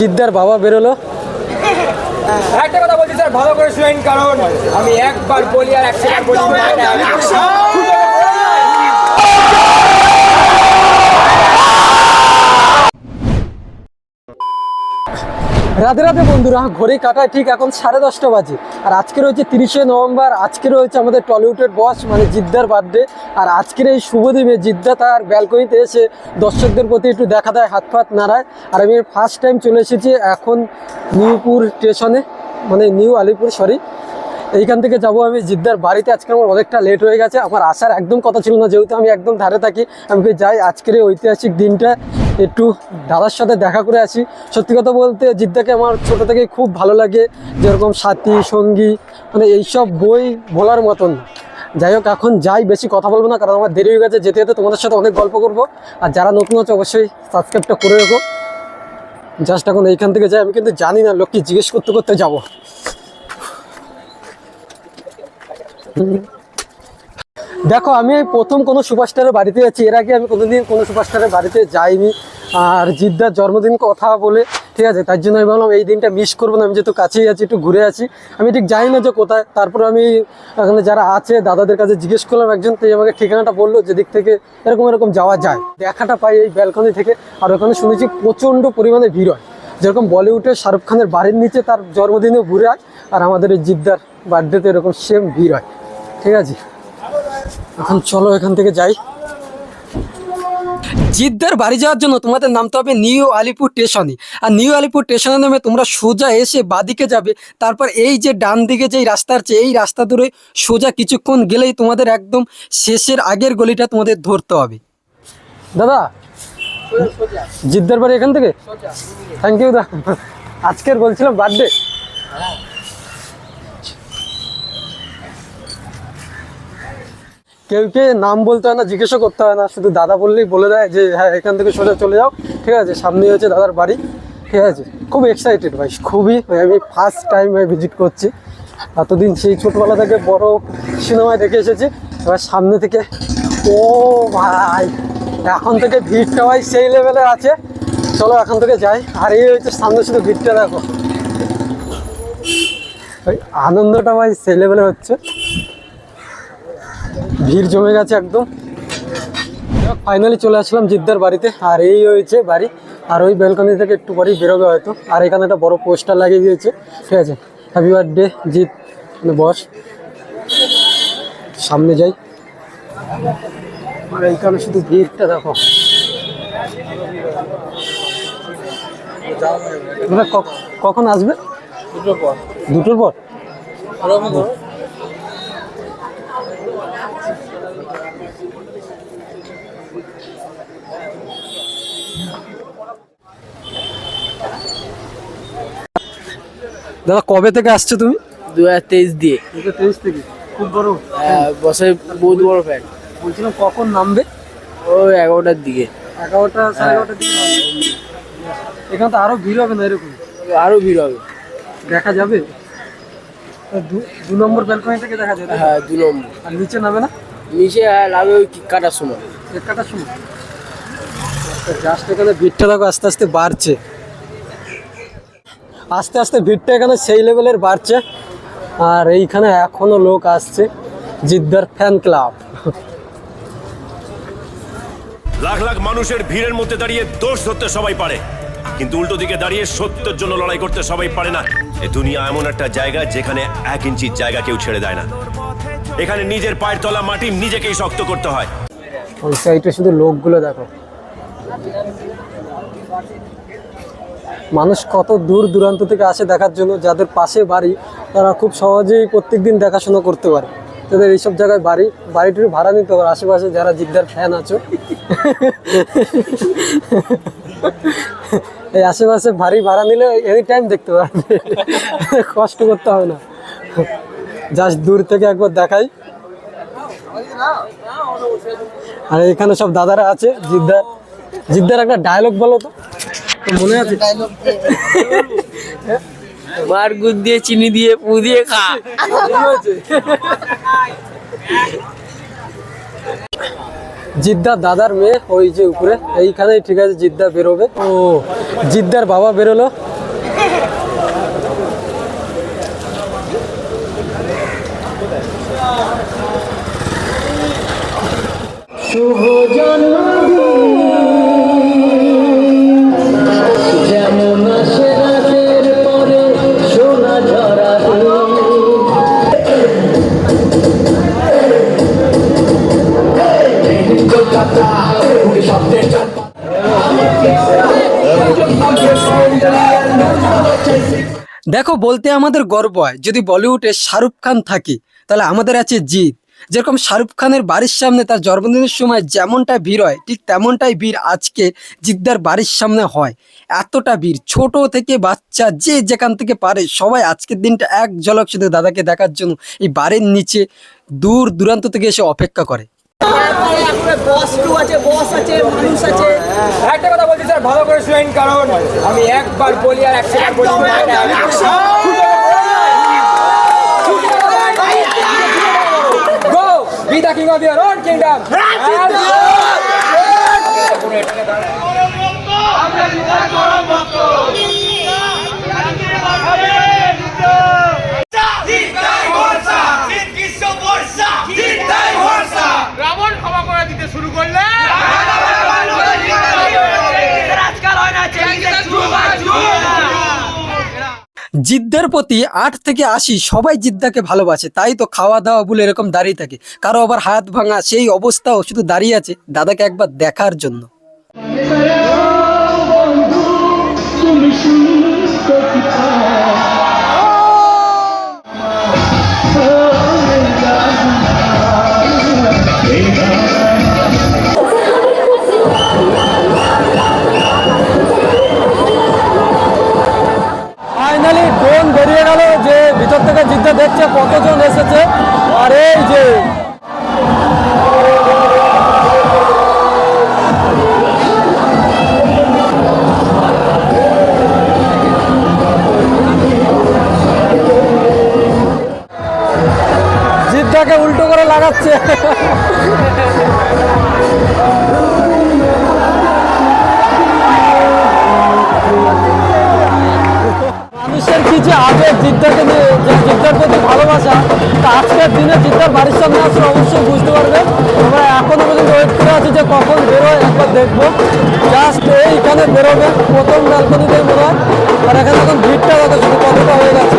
জিদ্দার বাবা বেরোলো। একটা কথা বলছি স্যার ভালো করে শুনেন কারণ আমি একবার বলি আর একসাথে বলি রাতে রাতে বন্ধুরা, ঘড়ি কাটায় ঠিক এখন সাড়ে দশটা বাজে। আর আজকে রয়েছে তিরিশে নভেম্বর আজকে রয়েছে আমাদের টলিউডের বস মানে জিদ্দার বার্থডে আর আজকের এই শুভ দিনে জিদ্দা তার ব্যালকনিতে এসে দর্শকদের প্রতি একটু দেখা দেয়, হাত ফাত নাড়ায়। আর আমি ফার্স্ট টাইম চলে এসেছি এখন নিউপুর স্টেশনে মানে নিউ আলিপুর সরি এইখান থেকে যাব আমি জিদ্দার বাড়িতে, আজকে আমার অনেকটা লেট হয়ে গেছে। আমার আসার একদম কথা ছিল না, যেহেতু আমি একদম ধারে থাকি, আমি যাই আজকের এই ঐতিহাসিক দিনটা। একটু দাদার সাথে দেখা করে আসি। সত্যি কথা বলতে জিদ্দাকে আমার ছোটো থেকেই খুব ভালো লাগে, যেরকম সাথী, সঙ্গী মানে এইসব বই বলার মতন। যাই হোক, এখন যাই, বেশি কথা বলব না, কারণ আমার দেরি হয়ে গেছে, যেতে যেতে তোমাদের সাথে অনেক গল্প করব। আর যারা নতুন আছে, অবশ্যই সাবস্ক্রাইবটা করে রেখো। জাস্ট এখন এইখান থেকে যাই, আমি কিন্তু জানি না, লোককে জিজ্ঞেস করতে করতে যাব। দেখো, আমি প্রথম কোনো সুপারস্টারের বাড়িতে যাচ্ছি এর আগে আমি কোনোদিন কোনো সুপারস্টারের বাড়িতে যাইনি। আর জিদ্দার জন্মদিন কথা বলে, ঠিক আছে, তার জন্য আমি ভাবলাম এই দিনটা মিস করব না, আমি যেহেতু কাছেই আছি, একটু ঘুরে আছি আমি ঠিক জানি না যে কোথায়, তারপর আমি এখানে যারা আছে, দাদাদের কাছে জিজ্ঞেস করলাম একজন, তো আমাকে ঠিকানাটা বলল যে দিক থেকে এরকম এরকম যাওয়া যায়। দেখাটা পাই এই ব্যালকনি থেকে, আর ওখানে শুনেছি প্রচণ্ড পরিমাণে ভিড় হয়। যেরকম বলিউডে শাহরুখ খানের বাড়ির নিচে তার জন্মদিনে ঘুরে হয় আর আমাদের এই জিদ্দার বার্থডেতে এরকম সেম ভিড় হয়। ঠিক আছে? এখন চলো এখান থেকে যাই। জিদ্দার বাড়ি যাওয়ার জন্য তোমাদের নামতে হবে নিউ আলিপুর স্টেশনে। আর নিউ আলিপুর স্টেশনে নেমে তোমরা সোজা এসে বাদিকে যাবে। তারপর এই যে ডান দিকে যেই রাস্তা আছে এই রাস্তা ধরে সোজা কিছুক্ষণ গেলেই তোমাদের একদম শেষের আগের গলিটা তোমাদের ধরতে হবে। দাদা জিদ্দার বাড়ি এখান থেকে? থ্যাংক ইউ দা আজকের বলছিলাম বার্থডে। কেউ কে নাম বলতে হয় না, জিজ্ঞাসা করতে হয় না, শুধু দাদা বললেই বলে দেয় যে হ্যাঁ এখান থেকে সোজা চলে যাও। ঠিক আছে সামনে হচ্ছে দাদার বাড়ি। ঠিক আছে, খুব এক্সাইটেড ভাই, খুবই, আমি ফার্স্ট টাইম ভিজিট করছি। এতদিন সেই ছোটবেলা থেকে বড় সিনেমায় দেখে এসেছি। এবার সামনে থেকে, ও ভাই, এখন থেকে ভিড়টা ভাই সেই লেভেলের আছে। চলো এখন থেকে যাই। আর এই হচ্ছে সামনে শুধু ভিড়টা দেখো। ভাই আনন্দটা ভাই সেই লেভেলে হচ্ছে। ভিড় জমে গেছে একদম। ফাইনালি চলে আসলাম জিদ্দার বাড়িতে। আর এই হয়েছে বাড়ি। আর ওই ব্যালকনি থেকে একটু পরেই বেরোবে হয়তো। আর এখানে একটা বড় পোস্টার লাগিয়ে দিয়েছে। ঠিক আছে? হ্যাপি বার্থডে জিৎ মানে বস। সামনে যাই। আর এইখানে শুধু ভিড়টা দেখো। কখন আসবে? দুটোর পর। দুটোর পর? দাদা কবে থেকে আসছো তুমি? দু হাজার তেইশ দিয়ে। তেইশ থেকে। খুব বড় বছরের বহুত বড় ফ্যান বলছিলাম কখন নামবে? ওই এগারোটার দিকে। এগারোটা সাড়ে এগারোটার দিকে এখানে তো আরও ভিড় হবে না এরকম? আরও ভিড় হবে। দেখা যাবে? দু- নম্বর ব্যালকনি থেকে দেখা যাবে হ্যাঁ দু নম্বর। আর নিচে নামে না? নিচে হ্যাঁ, লাগবে ওই কিক কাটার সময়। এক কাটার সময়। জাস্ট এখানে ভিড়টা দেখো আস্তে আস্তে বাড়ছে। আস্তে আস্তে ভিড়টা এখানে সেই লেভেলের বাড়ছে। আর এইখানে এখনও লোক আসছে জিদ্দার ফ্যান ক্লাব লাখ লাখ মানুষের ভিড়ের মধ্যে দাঁড়িয়ে দোষ ধরতে সবাই পারে। কিন্তু উল্টো দিকে দাঁড়িয়ে সত্যের জন্য লড়াই করতে সবাই পারে না। এ দুনিয়া এমন একটা জায়গা যেখানে এক ইঞ্চির জায়গা কেউ ছেড়ে দেয় না। এখানে নিজের পায়ের তলা মাটি নিজেকেই শক্ত করতে হয়। ওই সাইডে শুধু লোকগুলো দেখো। মানুষ কত দূর দূরান্ত থেকে আসে দেখার জন্য, যাদের পাশে বাড়ি, তারা খুব সহজেই প্রত্যেক দিন দেখাশোনা করতে পারে। তাদের এইসব জায়গায় বাড়ি, বাড়িটির ভাড়া নিতে পারে আশেপাশে যারা জিদ্দার ফ্যান আছো। এই আশেপাশে বাড়ি ভাড়া নিলে এনি টাইম দেখতে পারবে। কষ্ট করতে হবে না। জাস্ট দূর থেকে একবার দেখাই। আর এখানে সব দাদারা আছে, জিদ্দার জিদ্দার একটা ডায়লগ বলো তো তো। মনে আছে? মার গুদ দিয়ে চিনি দিয়ে পু দিয়ে খা। জিদ্দার দাদার মেয়ে ওই যে উপরে এইখানেই ঠিক আছে জিদ্দা বেরোবে। ও জিদ্দার বাবা বেরোলো। শুভ জন্মদিন। দেখো, বলতে আমাদের গর্ব হয়, যদি বলিউডে শাহরুখ খান থাকে, তাহলে আমাদের আছে জিৎ। যেরকম শাহরুখ খানের বাড়ির সামনে তার জন্মদিনের সময় যেমনটা ভিড় হয়, ঠিক তেমনটাই ভিড় আজকে জিদ্দার বাড়ির সামনে হয়। এতটা ভিড়, ছোট থেকে বাচ্চা যে যেখান থেকে পারে, সবাই আজকের দিনটা এক ঝলক শুধু দাদাকে দেখার জন্য এই বাড়ির নিচে দূর দূরান্ত থেকে এসে অপেক্ষা করে। একটা কথা বলছি স্যার ভালো করে শুনেন কারণ আমি একবার বলি আর একশো বার বলি your own kingdom! দিতে শুরু করলে? না জিদ্দার প্রতি আট থেকে আশি সবাই জিদ্দাকে ভালোবাসে, তাই তো খাওয়া দাওয়া বলে এরকম দাঁড়িয়ে থাকে। কারও আবার হাত ভাঙা সেই অবস্থাও শুধু দাঁড়িয়ে আছে দাদাকে একবার দেখার জন্য। কি যে আগে জিদ্দাকে যে জিদ্দার প্রতি ভালোবাসা, তা আজকের দিনে জিদ্দার বাড়ির সামনে আসলে অবশ্যই বুঝতে পারবে। আমরা এখনও পর্যন্ত ওয়েট করে আছি যে কখন বেরোয়, একবার দেখব। জাস্ট এইখানে বেরোবে, প্রথম ব্যালকনিতে বেরোয় আর এখানে এখন ভিড়টা দেখো, শুধু কতটা হয়ে গেছে।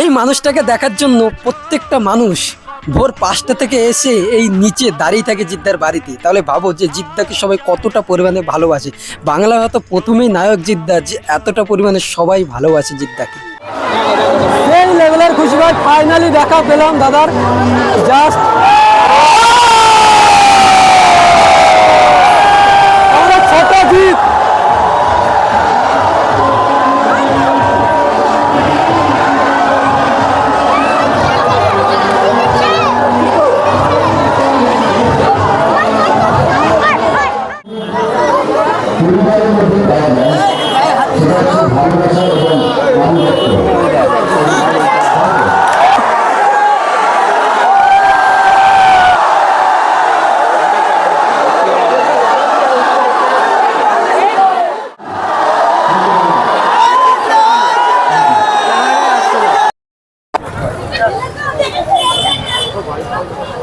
এই মানুষটাকে দেখার জন্য প্রত্যেকটা মানুষ ভোর পাঁচটা থেকে এসে এই নিচে দাঁড়িয়ে থাকে জিদ্দার বাড়িতে। তাহলে ভাবো যে জিদ্দাকে সবাই কতটা পরিমাণে ভালোবাসে। বাংলা হয়তো প্রথমেই নায়ক জিদ্দা যে এতটা পরিমাণে সবাই ভালোবাসে জিদ্দাকে। সেই লেভেলের খুশি ভাই ফাইনালি দেখা পেলাম, দাদার। জাস্ট আমরা ছোট জিত পরিবারের মধ্যে পাওয়া যায় সেটা হচ্ছে ভালোবাসা এবং মানুষ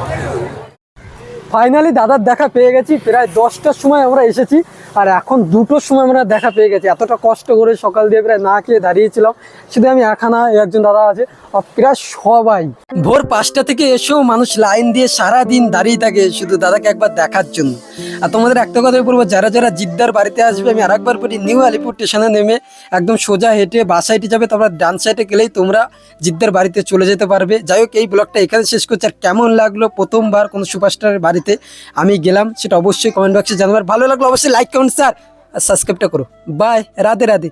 Thank you. ফাইনালি দাদার দেখা পেয়ে গেছি, প্রায় দশটার সময় আমরা এসেছি, আর এখন দুটোর সময় আমরা দেখা পেয়ে গেছি। এতটা কষ্ট করে সকাল দিয়ে প্রায় না খেয়ে দাঁড়িয়েছিলাম শুধু আমি এখানা একজন দাদা আছে, আর প্রায় সবাই। ভোর পাঁচটা থেকে এসেও মানুষ লাইন দিয়ে সারা দিন দাঁড়িয়ে থাকে শুধু দাদাকে একবার দেখার জন্য। আর তোমাদের একটা কথাই বলব, যারা যারা জিদ্দার বাড়িতে আসবে, আমি আরেকবার বলি, নিউ আলিপুর স্টেশনে নেমে একদম সোজা হেঁটে বাস সাইডে যাবে, তারপর ডান সাইডে গেলেই তোমরা জিদ্দার বাড়িতে চলে যেতে পারবে। যাই হোক, এই ব্লগটা এখানে শেষ করছি, আর কেমন লাগল প্রথমবার কোনো সুপারস্টারের বাড়িতে আমি গেলাম, সেটা অবশ্যই কমেন্ট বক্সে জানাবার ভালো লাগল অবশ্যই লাইক কমেন্ট স্যার আর সাবস্ক্রাইবটা করো। বাই রাধে রাধে।